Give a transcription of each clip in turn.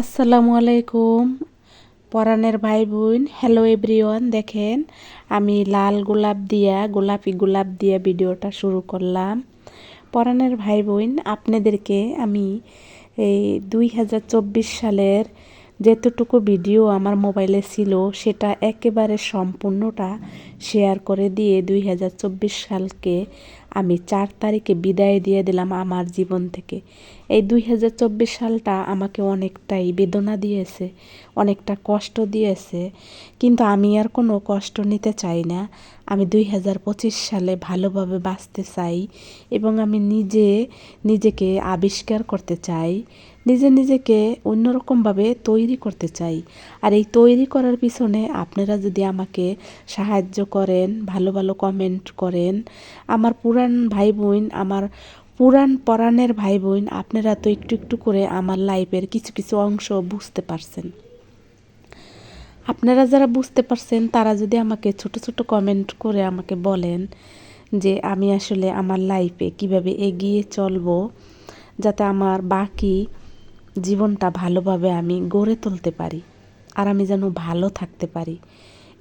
আসসালামু আলাইকুম পরাণের ভাই বোন হ্যালো এভরিওয়ান দেখেন, আমি লাল গোলাপ দিয়া, গোলাপি গোলাপ দিয়া ভিডিওটা শুরু করলাম। পরাণের ভাই বোন আপনাদেরকে আমি এই দুই হাজার চব্বিশ সালের যেতটুকু ভিডিও আমার মোবাইলে ছিল, সেটা একেবারে সম্পূর্ণটা শেয়ার করে দিয়ে দুই হাজার চব্বিশ সালকে আমি চার তারিখে বিদায় দিয়ে দিলাম আমার জীবন থেকে। এই দুই হাজার চব্বিশ সালটা আমাকে অনেকটাই বেদনা দিয়েছে, অনেকটা কষ্ট দিয়েছে, কিন্তু আমি আর কোনো কষ্ট নিতে চাই না। আমি দুই হাজার পঁচিশ সালে ভালোভাবে বাঁচতে চাই এবং আমি নিজে নিজেকে আবিষ্কার করতে চাই। নিজে নিজেকে অন্যরকমভাবে তৈরি করতে চাই। আর এই তৈরি করার পিছনে আপনারা যদি আমাকে সাহায্য করেন, ভালো ভালো কমেন্ট করেন, আমার পুরান ভাই বোন, আমার পুরাণ পরাণের ভাই বোন, আপনারা তো একটু একটু করে আমার লাইফের কিছু কিছু অংশ বুঝতে পারছেন। আপনারা যারা বুঝতে পারছেন, তারা যদি আমাকে ছোট ছোট কমেন্ট করে আমাকে বলেন যে আমি আসলে আমার লাইফে কীভাবে এগিয়ে চলবো, যাতে আমার বাকি জীবনটা ভালোভাবে আমি গড়ে তুলতে পারি আর আমি যেন ভালো থাকতে পারি।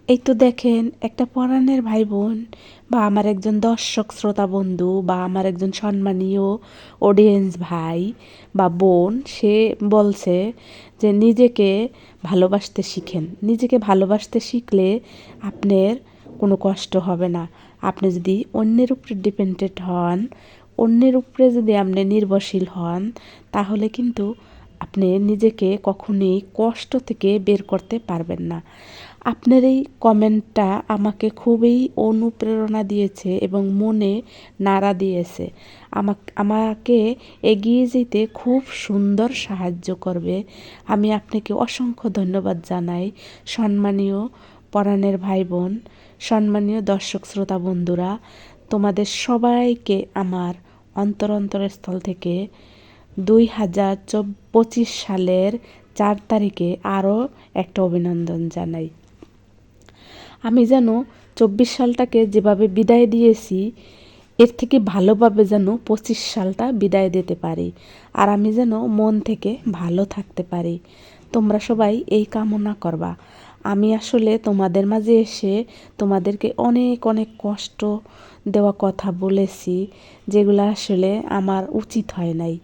এই তো দেখেন, একটা পরাণের ভাই বোন বা আমার একজন দর্শক, শ্রোতা বন্ধু বা আমার একজন সম্মানীয় অডিয়েন্স ভাই বা বোন, সে বলছে যে নিজেকে ভালোবাসতে শিখেন। নিজেকে ভালোবাসতে শিখলে আপনার কোনো কষ্ট হবে না। আপনি যদি অন্যের উপরে ডিপেন্ডেড হন, অন্যের উপরে যদি আপনি নির্ভরশীল হন, তাহলে কিন্তু আপনি নিজেকে কখনোই কষ্ট থেকে বের করতে পারবেন না। আপনার এই কমেন্টটা আমাকে খুবই অনুপ্রেরণা দিয়েছে এবং মনে নাড়া দিয়েছে। আমাকে এগিয়ে যেতে খুব সুন্দর সাহায্য করবে। আমি আপনাকে অসংখ্য ধন্যবাদ জানাই। সম্মানীয় পরাণের ভাই বোন সম্মানীয় দর্শক শ্রোতা বন্ধুরা, তোমাদের সবাইকে আমার অন্তর অন্তরস্থল থেকে দুই হাজার পঁচিশ সালের চার তারিখে আরও একটা অভিনন্দন জানাই। আমি যেন চব্বিশ সালটাকে যেভাবে বিদায় দিয়েছি, এর থেকে ভালোভাবে যেন পঁচিশ সালটা বিদায় দিতে পারি আর আমি যেন মন থেকে ভালো থাকতে পারি। তোমরা সবাই এই কামনা করবা। আমি আসলে তোমাদের মাঝে এসে তোমাদেরকে অনেক অনেক কষ্ট দেওয়া কথা বলেছি যেগুলো আসলে আমার উচিত হয় নাই।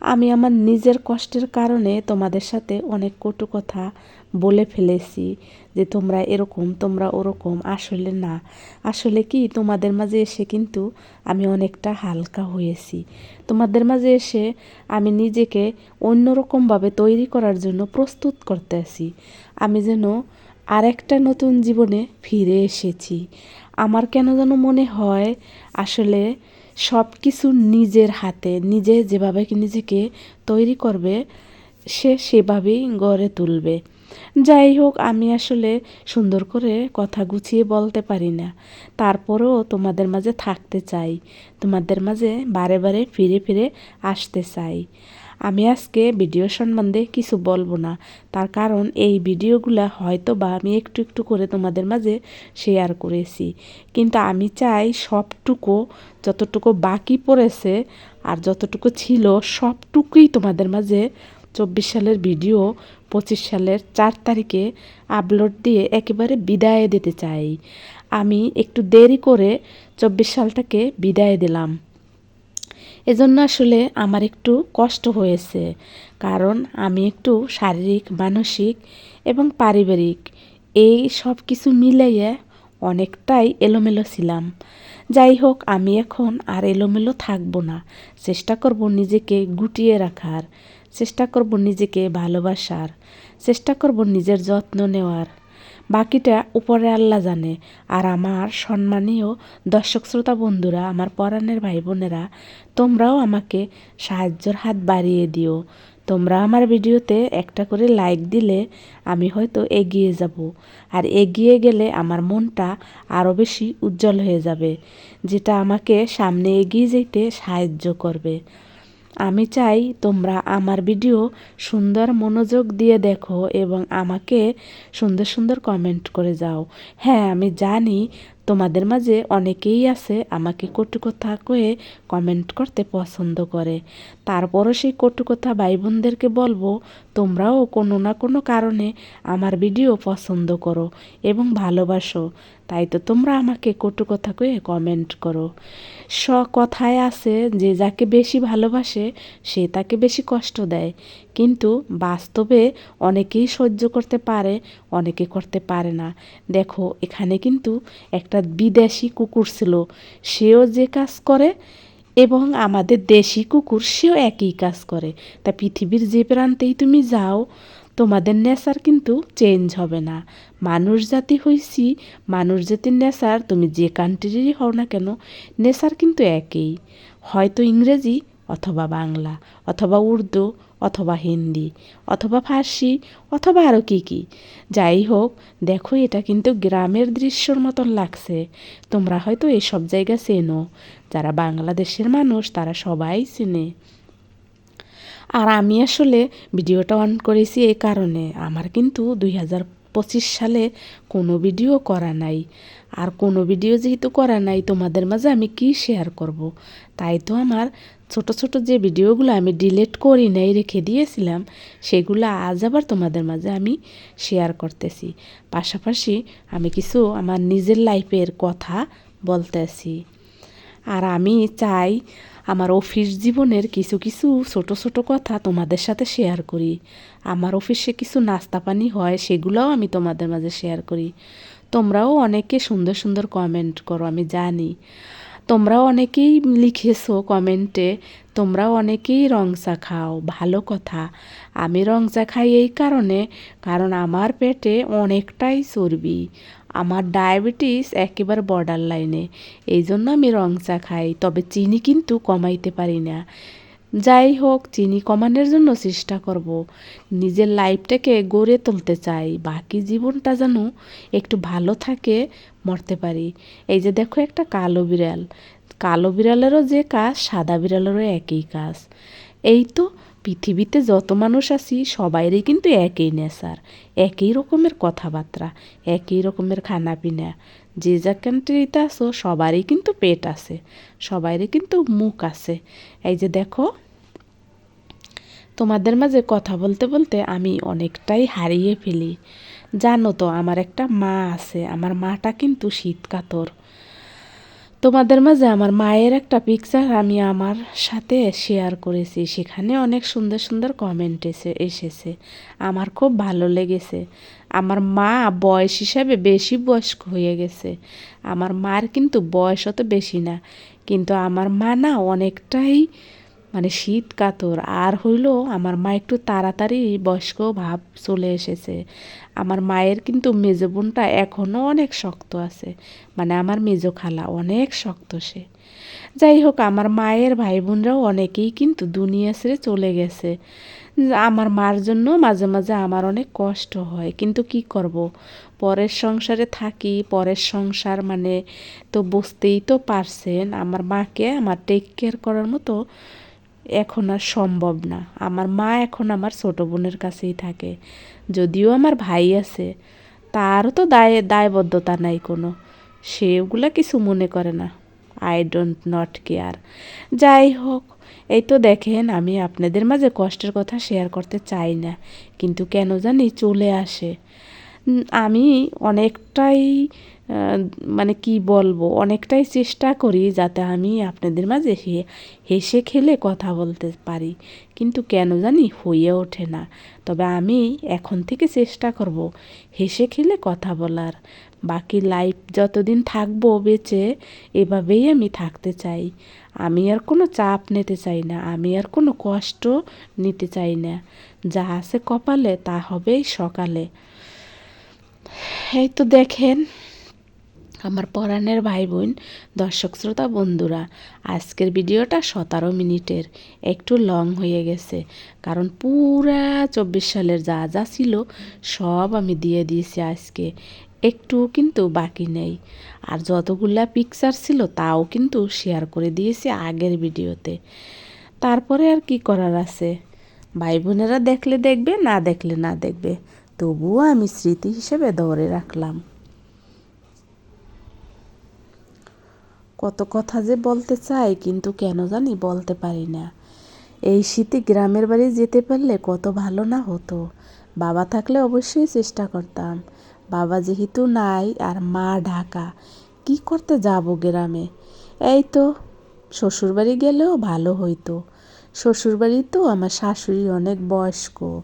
আমি আমার নিজের কষ্টের কারণে তোমাদের সাথে অনেক কটু কথা বলে ফেলেছি যে তোমরা এরকম, তোমরা ওরকম। আসলে না। আসলে কি, তোমাদের মাঝে এসে কিন্তু আমি অনেকটা হালকা হয়েছি। তোমাদের মাঝে এসে আমি নিজেকে অন্যরকমভাবে তৈরি করার জন্য প্রস্তুত করতে আছি আমি যেন আরেকটা নতুন জীবনে ফিরে এসেছি। আমার কেন যেন মনে হয়, আসলে সব কিছু নিজের হাতে, নিজে যেভাবে নিজেকে তৈরি করবে, সে সেভাবেই গড়ে তুলবে। যাই হোক, আমি আসলে সুন্দর করে কথা গুছিয়ে বলতে পারি না। তারপরেও তোমাদের মাঝে থাকতে চাই। তোমাদের মাঝে বারে বারে ফিরে ফিরে আসতে চাই। আমি আজকে ভিডিও সম্বন্ধে কিছু বলব না। তার কারণ এই ভিডিওগুলো হয়তো বা আমি একটু একটু করে তোমাদের মাঝে শেয়ার করেছি। কিন্তু আমি চাই সবটুকু, যতটুকু বাকি পড়েছে আর যতটুকু ছিল, সবটুকুই তোমাদের মাঝে চব্বিশ সালের ভিডিও, পঁচিশ সালের চার তারিখে আপলোড দিয়ে একেবারে বিদায় দিতে চাই। আমি একটু দেরি করে চব্বিশ সালটাকে বিদায় দিলাম। এজন্য আসলে আমার একটু কষ্ট হয়েছে। কারণ আমি একটু শারীরিক, মানসিক এবং পারিবারিক এই সব কিছু মিলাইয়ে অনেকটাই এলোমেলো ছিলাম। যাই হোক, আমি এখন আর এলোমেলো থাকব না। চেষ্টা করব নিজেকে গুটিয়ে রাখার। চেষ্টা করব নিজেকে ভালোবাসার। চেষ্টা করব নিজের যত্ন নেওয়ার। বাকিটা উপরে আল্লাহ জানে। আর আমার সম্মানীয় দর্শক শ্রোতা বন্ধুরা, আমার পরাণের ভাই বোনেরা তোমরাও আমাকে সাহায্যর হাত বাড়িয়ে দিও। তোমরা আমার ভিডিওতে একটা করে লাইক দিলে আমি হয়তো এগিয়ে যাব। আর এগিয়ে গেলে আমার মনটা আরও বেশি উজ্জ্বল হয়ে যাবে, যেটা আমাকে সামনে এগিয়ে যেতে সাহায্য করবে। আমি চাই তোমরা আমার ভিডিও সুন্দর মনোযোগ দিয়ে দেখো এবং আমাকে সুন্দর সুন্দর কমেন্ট করে যাও। হ্যাঁ আমি জানি তোমাদের মাঝে অনেকেই আছে, আমাকে কটু কথা কয়ে কমেন্ট করতে পছন্দ করে। তারপরও সেই কটু কথা ভাই বোনদেরকে বলব, তোমরাও কোনো না কোনো কারণে আমার ভিডিও পছন্দ করো এবং ভালোবাসো। তাই তো তোমরা আমাকে কটু কথা কয়ে কমেন্ট করো। স কথায় আছে, যে যাকে বেশি ভালোবাসে, সে তাকে বেশি কষ্ট দেয়। কিন্তু বাস্তবে অনেকেই সহ্য করতে পারে, অনেকে করতে পারে না। দেখো, এখানে কিন্তু একটা বিদেশি কুকুর ছিল, সেও যে কাজ করে এবং আমাদের দেশি কুকুর সেও একই কাজ করে। তা পৃথিবীর যে প্রান্তেই তুমি যাও, তোমাদের নেশার কিন্তু চেঞ্জ হবে না। মানুষ জাতি হইছি, মানুষ জাতির নেশার তুমি যে কান্ট্রিরই হও না কেন, নেশার কিন্তু একই। হয়তো ইংরেজি অথবা বাংলা, অথবা উর্দু অথবা হিন্দি, অথবা ফার্সি, অথবা আরও কী কী। যাই হোক দেখো এটা কিন্তু গ্রামের দৃশ্যর মতন লাগছে। তোমরা হয়তো এসব জায়গা চেনো। যারা বাংলাদেশের মানুষ, তারা সবাই চেনে। আর আমি আসলে ভিডিওটা অন করেছি এই কারণে। আমার কিন্তু দুই হাজার পঁচিশ সালে কোনো ভিডিও করা নাই। আর কোনো ভিডিও যেহেতু করা নাই, তোমাদের মাঝে আমি কি শেয়ার করব। তাই তো আমার ছোট ছোট যে ভিডিওগুলো আমি ডিলিট করি নাই, রেখে দিয়েছিলাম, সেগুলো আজ আবার তোমাদের মাঝে আমি শেয়ার করতেছি। পাশাপাশি আমি কিছু আমার নিজের লাইফের কথা বলতেছি। আর আমি চাই আমার অফিস জীবনের কিছু কিছু ছোট ছোট কথা তোমাদের সাথে শেয়ার করি। আমার অফিসে কিছু নাস্তা পানি হয়, সেগুলোও আমি তোমাদের মাঝে শেয়ার করি। তোমরাও অনেকে সুন্দর সুন্দর কমেন্ট করো, আমি জানি। তোমরাও অনেকেই লিখেছো কমেন্টে তোমরাও অনেকেই রং চা খাও, ভালো কথা। আমি রং চা খাই এই কারণে, কারণ আমার পেটে অনেকটাই চর্বি। আমার ডায়াবেটিস একেবারে বর্ডার লাইনে এই জন্য আমি রং চা খাই, তবে চিনি কিন্তু কমাইতে পারি না। যাই হোক চিনি কমানোর জন্য চেষ্টা করব। নিজের লাইফটাকে গড়ে তুলতে চাই। বাকি জীবনটা যেন একটু ভালো থাকে, মরতে পারি। এই যে দেখো একটা কালো বিড়াল। কালো বিড়ালেরও যে কাজ, সাদা বিড়ালেরও একই কাজ। এই তো পৃথিবীতে যত মানুষ আছি, সবাইরই কিন্তু একই নেশার, একই রকমের কথাবার্তা, একই রকমের খানা পিনা যে কান্ট্রিতে আসো সবারই কিন্তু পেট আছে সবারই কিন্তু মুখ আছে। এই যে দেখো, তোমাদের মাঝে কথা বলতে বলতে আমি অনেকটাই হারিয়ে ফেলি। জানো তো, আমার একটা মা আছে, আমার মাটা কিন্তু শীতকাতর তোমাদের মাঝে আমার মায়ের একটা পিকচার আমি আমার সাথে শেয়ার করেছি। সেখানে অনেক সুন্দর সুন্দর কমেন্ট এসে, এসেছে। আমার খুব ভালো লেগেছে। আমার মা বয়স হিসাবে বেশি বয়স্ক হয়ে গেছে। আমার মার কিন্তু বয়স অত বেশি না। কিন্তু আমার মা না অনেকটাই মানে শীত কাতর। আর হইল আমার মা একটু তাড়াতাড়ি বয়স্ক ভাব চলে এসেছে। আমার মায়ের কিন্তু মেজো বোনটা এখনও অনেক শক্ত আছে। মানে আমার মেজো খালা অনেক শক্ত সে। যাই হোক, আমার মায়ের ভাই বোনরাও অনেকেই কিন্তু দুনিয়া ছেড়ে চলে গেছে। আমার মার জন্য মাঝে মাঝে আমার অনেক কষ্ট হয়। কিন্তু কি করব? পরের সংসারে থাকি, পরের সংসার মানে তো বুঝতেই তো পারছেন, আমার মাকে আমার টেক কেয়ার করার মতো এখন আর সম্ভব না। আমার মা এখন আমার ছোটো বোনের কাছেই থাকে। যদিও আমার ভাই আছে, তারও তো দায়, দায়বদ্ধতা নাই কোনো। সে ওগুলা কিছু মনে করে না। আই ডোন্ট নট কেয়ার যাই হোক, এই তো দেখেন, আমি আপনাদের মাঝে কষ্টের কথা শেয়ার করতে চাই না, কিন্তু কেন জানি চলে আসে। আমি অনেকটাই মানে কি বলব, অনেকটাই চেষ্টা করি যাতে আমি আপনাদের মাঝে হেসে খেলে কথা বলতে পারি। কিন্তু কেন জানি হয়ে ওঠে না। তবে আমি এখন থেকে চেষ্টা করব হেসে খেলে কথা বলার। বাকি লাইফ যতদিন থাকব বেঁচে, এভাবেই আমি থাকতে চাই। আমি আর কোনো চাপ নিতে চাই না, আমি আর কোনো কষ্ট নিতে চাই না। যা আছে কপালে তা হবেই সকালে। এই তো দেখেন, আমার পরাণের ভাই বোন দর্শক শ্রোতা বন্ধুরা, আজকের ভিডিওটা সতেরো মিনিটের, একটু লং হয়ে গেছে, কারণ পুরা চব্বিশ সালের যা যা ছিল, সব আমি দিয়ে দিয়েছি আজকে, একটু কিন্তু বাকি নেই, আর যতগুলা পিকচার ছিল তাও কিন্তু শেয়ার করে দিয়েছি আগের ভিডিওতে, তারপরে আর কি করার আছে ভাই বোনেরা দেখলে দেখবে, না দেখলে না দেখবে তবুও আমি স্মৃতি হিসেবে ধরে রাখলাম। কত কথা যে বলতে চাই, কিন্তু কেন জানি বলতে পারি না। এই শীতে গ্রামের বাড়ি যেতে পারলে কত ভালো না হতো। বাবা থাকলে অবশ্যই চেষ্টা করতাম। বাবা যেহেতু নাই আর মা ঢাকা, কি করতে যাব গ্রামে? এই তো, শ্বশুরবাড়ি গেলেও ভালো হইতো। শ্বশুরবাড়ি তো আমার শাশুড়ি অনেক বয়স্ক।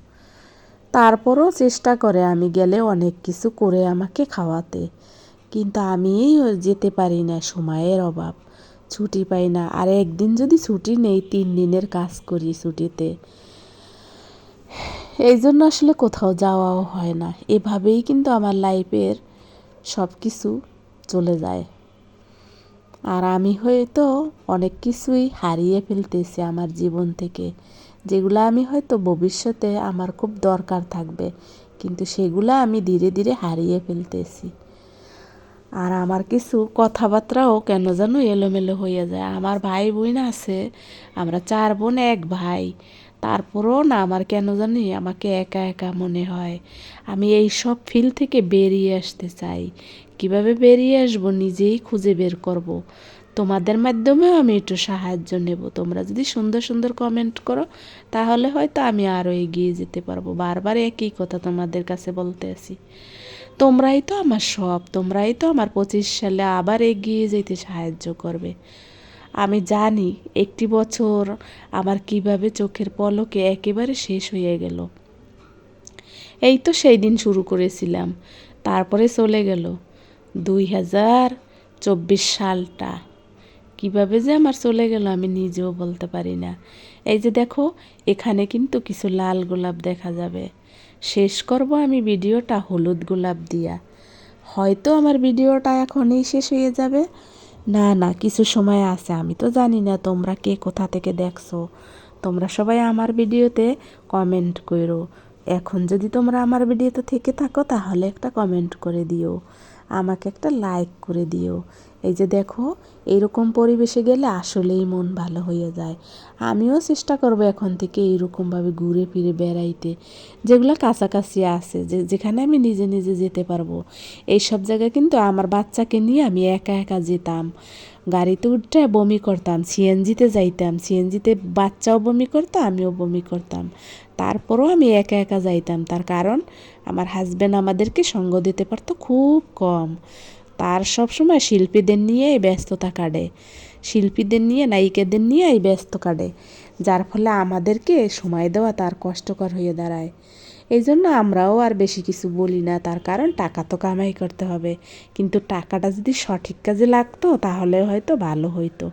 তারপরও চেষ্টা করে আমি গেলে অনেক কিছু করে আমাকে খাওয়াতে। কিন্তু আমি যেতে পারি না, সময়ের অভাব। ছুটি পাই না। আর একদিন যদি ছুটি নেই, তিন দিনের কাজ করি ছুটিতে। এই জন্য আসলে কোথাও যাওয়াও হয় না। এভাবেই কিন্তু আমার লাইফের সব কিছু চলে যায়। আর আমি হয়তো অনেক কিছুই হারিয়ে ফেলতেছি আমার জীবন থেকে। যেগুলো আমি হয়তো ভবিষ্যতে আমার খুব দরকার থাকবে, কিন্তু সেগুলো আমি ধীরে ধীরে হারিয়ে ফেলতেছি। আর আমার কিছু কথাবার্তাও কেন যেন এলোমেলো হয়ে যায়। আমার ভাই বোন আছে, আমরা চার বোন, এক ভাই। তারপরও না আমার কেন জানি আমাকে একা একা মনে হয়। আমি এই সব ফিল থেকে বেরিয়ে আসতে চাই। কীভাবে বেরিয়ে আসব নিজেই খুঁজে বের করব। তোমাদের মাধ্যমেও আমি একটু সাহায্য নেব। তোমরা যদি সুন্দর সুন্দর কমেন্ট করো, তাহলে হয়তো আমি আরও এগিয়ে যেতে পারব। বারবার একই কথা তোমাদের কাছে বলতে আসি তোমরাই তো আমার সব, তোমরাই তো আমার পঁচিশ সালে আবার এগিয়ে যেতে সাহায্য করবে। আমি জানি একটি বছর আমার কীভাবে চোখের পলকে একেবারে শেষ হয়ে গেল। এই তো সেই দিন শুরু করেছিলাম। তারপরে চলে গেল দুই হাজার চব্বিশ সালটা। কীভাবে যে আমার চলে গেল আমি নিজেও বলতে পারি না। এই যে দেখো, এখানে কিন্তু কিছু লাল গোলাপ দেখা যাবে। শেষ করব আমি ভিডিওটা হলুদ গোলাপ দিয়া। হয়তো আমার ভিডিওটা এখনই শেষ হয়ে যাবে। না না, কিছু সময় আছে, আমি তো জানি না তোমরা কে কোথা থেকে দেখছ। তোমরা সবাই আমার ভিডিওতে কমেন্ট করো। এখন যদি তোমরা আমার ভিডিওতে থেকে থাকো, তাহলে একটা কমেন্ট করে দিও। আমাকে একটা লাইক করে দিও। এই যে দেখো এইরকম পরিবেশে গেলে আসলেই মন ভালো হয়ে যায়। আমিও চেষ্টা করব এখন থেকে এইরকমভাবে ঘুরে ফিরে বেড়াইতে। যেগুলো কাছাকাছি আছে, যে যেখানে আমি নিজে নিজে যেতে পারব। এই সব জায়গায় কিন্তু আমার বাচ্চাকে নিয়ে আমি একা একা যেতাম। গাড়িতে উঠতে বমি করতাম, সিএনজিতে যাইতাম, সিএনজিতে বাচ্চাও বমি করতো, আমিও বমি করতাম। তারপরও আমি একা একা যাইতাম, তার কারণ আমার হাজব্যান্ড আমাদেরকে সঙ্গ দিতে পারতো খুব কম। তার সবসময় শিল্পীদের নিয়েই ব্যস্ততা কাটে। শিল্পীদের নিয়ে, নায়িকাদের নিয়েই ব্যস্ত কাটে, যার ফলে আমাদেরকে সময় দেওয়া তার কষ্টকর হয়ে দাঁড়ায়। এই জন্য আমরাও আর বেশি কিছু বলি না, তার কারণ টাকা তো কামাই করতে হবে। কিন্তু টাকাটা যদি সঠিক কাজে লাগতো, তাহলে হয়তো ভালো হইতো।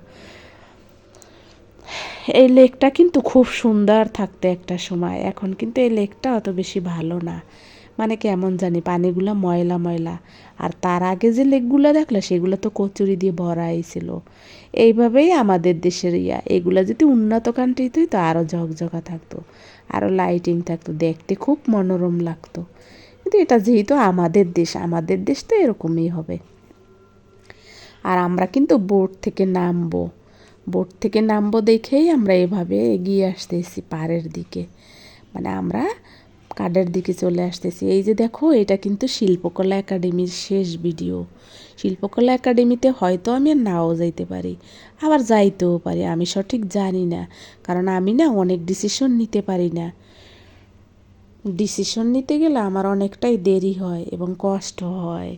এই লেকটা কিন্তু খুব সুন্দর থাকতে একটা সময়, এখন কিন্তু এই লেকটা অত বেশি ভালো না। মানে কেমন জানি, পানিগুলো ময়লা ময়লা। আর তার আগে যে লেকগুলো দেখলে, সেগুলো তো কচুরি দিয়ে ভরাই ছিল। এইভাবেই আমাদের দেশের ইয়া, এগুলো যদি উন্নত কান্ট্রিতে তো আরও ঝকঝকা থাকতো। আরও লাইটিং থাকতো, দেখতে খুব মনোরম লাগতো। কিন্তু এটা যেহেতু আমাদের দেশ আমাদের দেশ তো এরকমই হবে। আর আমরা কিন্তু বোট থেকে নামবো। বোট থেকে নামবো দেখেই আমরা এভাবে এগিয়ে আসতেছি পাড়ের দিকে। মানে আমরা কার্ডের দিকে চলে আসতেছি। এই যে দেখো, এটা কিন্তু শিল্পকলা একাডেমির শেষ ভিডিও। শিল্পকলা একাডেমিতে হয়তো আমি আর নাও যাইতে পারি। আবার যাইতেও পারি, আমি সঠিক জানি না। কারণ আমি না অনেক ডিসিশন নিতে পারি না। ডিসিশন নিতে গেলে আমার অনেকটাই দেরি হয় এবং কষ্ট হয়।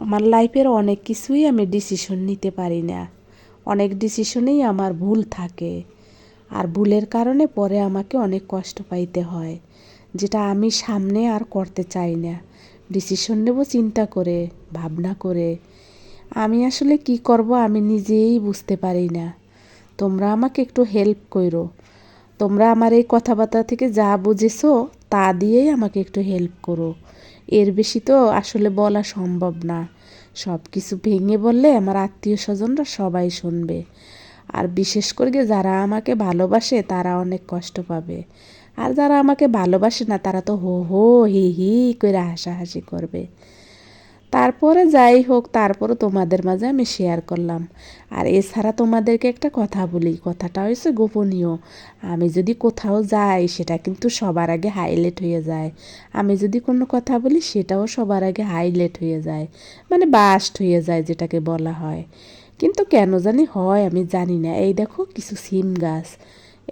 আমার লাইফের অনেক কিছুই আমি ডিসিশন নিতে পারি না। অনেক ডিসিশনেই আমার ভুল থাকে। আর ভুলের কারণে পরে আমাকে অনেক কষ্ট পাইতে হয়। যেটা আমি সামনে আর করতে চাই না। ডিসিশন নেব চিন্তা করে, ভাবনা করে। আমি আসলে কি করব আমি নিজেই বুঝতে পারি না। তোমরা আমাকে একটু হেল্প করো। তোমরা আমার এই কথাবার্তা থেকে যা বুঝেছ তা দিয়েই আমাকে একটু হেল্প করো। এর বেশি তো আসলে বলা সম্ভব না। সব কিছু ভেঙে বললে আমার আত্মীয় স্বজনরা সবাই শুনবে। আর বিশেষ করে যারা আমাকে ভালোবাসে তারা অনেক কষ্ট পাবে। আর যারা আমাকে ভালোবাসে না, তারা তো হো হো, হি হি করে হাসাহাসি করবে। তারপরে যাই হোক তারপরে তোমাদের মাঝে আমি শেয়ার করলাম। আর এছাড়া তোমাদেরকে একটা কথা বলি, কথাটা হয়েছে গোপনীয়। আমি যদি কোথাও যাই, সেটা কিন্তু সবার আগে হাইলাইট হয়ে যায়। আমি যদি কোনো কথা বলি, সেটাও সবার আগে হাইলাইট হয়ে যায়। মানে বাস্ট হয়ে যায়, যেটাকে বলা হয়। কিন্তু কেন জানি হয়, আমি জানি না। এই দেখো, কিছু সিম গাছ।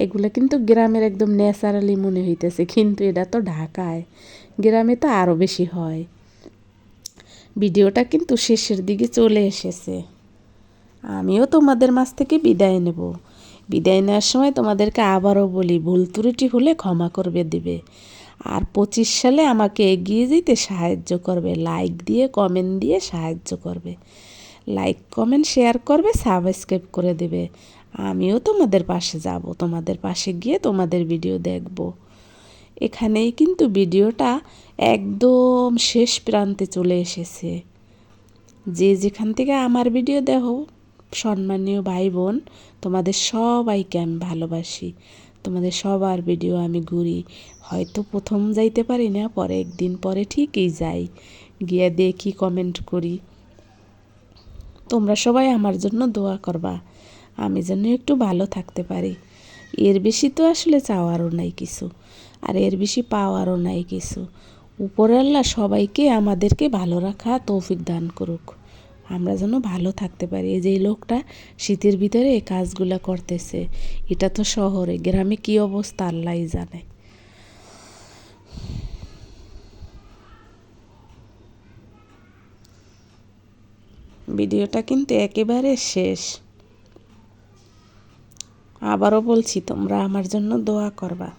এগুলো কিন্তু গ্রামের একদম ন্যাচারালি মনে হইতেছে, কিন্তু এটা তো ঢাকায়। গ্রামে তো আরও বেশি হয়। ভিডিওটা কিন্তু শেষের দিকে চলে এসেছে। আমিও তোমাদের মাছ থেকে বিদায় নেব। বিদায় নেওয়ার সময় তোমাদেরকে আবারও বলি, ভুল ত্রুটি হলে ক্ষমা করবে, দিবে। আর পঁচিশ সালে আমাকে এগিয়ে যেতে সাহায্য করবে। লাইক দিয়ে, কমেন্ট দিয়ে সাহায্য করবে। লাইক, কমেন্ট, শেয়ার করবে, সাবস্ক্রাইব করে দেবে। আমিও তোমাদের পাশে যাব, তোমাদের পাশে গিয়ে তোমাদের ভিডিও দেখব। এখানেই কিন্তু ভিডিওটা একদম শেষ প্রান্তে চলে এসেছে। যে যেখান থেকে আমার ভিডিও দেখো সম্মানীয় ভাই বোন তোমাদের সবাইকে আমি ভালোবাসি। তোমাদের সবার ভিডিও আমি ঘুরি। হয়তো প্রথম যাইতে পারি না, পরে একদিন পরে ঠিকই যাই। গিয়ে দেখি কমেন্ট করি। তোমরা সবাই আমার জন্য দোয়া করবা। আমি যেন একটু ভালো থাকতে পারি। এর বেশি তো আসলে চাওয়ারও নাই কিছু, আর এর বেশি পাওয়ারও নাই কিছু। উপরে আল্লাহ সবাইকে আমাদেরকে ভালো রাখা তৌফিক দান করুক। আমরা যেন ভালো থাকতে পারি। এই যে লোকটা শীতের ভিতরে এই কাজগুলো করতেছে, এটা তো শহরে, গ্রামে কি অবস্থা আল্লাহ জানে। ভিডিওটা কিন্তু একেবারে শেষ। আবারও বলছি, তোমরা আমার জন্য দোয়া করবা।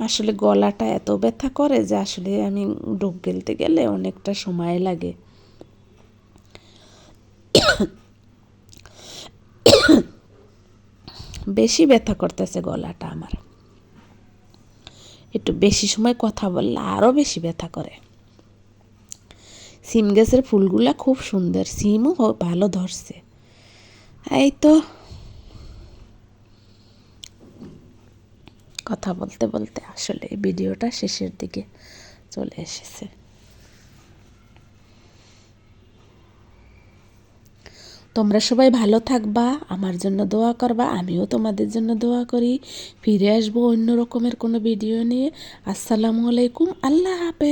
আসলে গলাটা এত ব্যথা করে যে আসলে আমি ডোক গেলতে গেলে অনেকটা সময় লাগে। বেশি ব্যথা করতেছে গলাটা আমার। একটু বেশি সময় কথা বললে আরও বেশি ব্যথা করে। সিম গাছের ফুলগুলা খুব সুন্দর। সিমও ভালো ধরছে। এই তো কথা বলতে বলতে আসলে ভিডিওটা শেষের দিকে চলে এসেছে। তোমরা সবাই ভালো থাকবা, আমার জন্য দোয়া করবা, আমিও তোমাদের জন্য দোয়া করি। ফিরে আসব অন্য রকমের কোনো ভিডিও নিয়ে। আসসালামু আলাইকুম, আল্লাহ হাফেজ।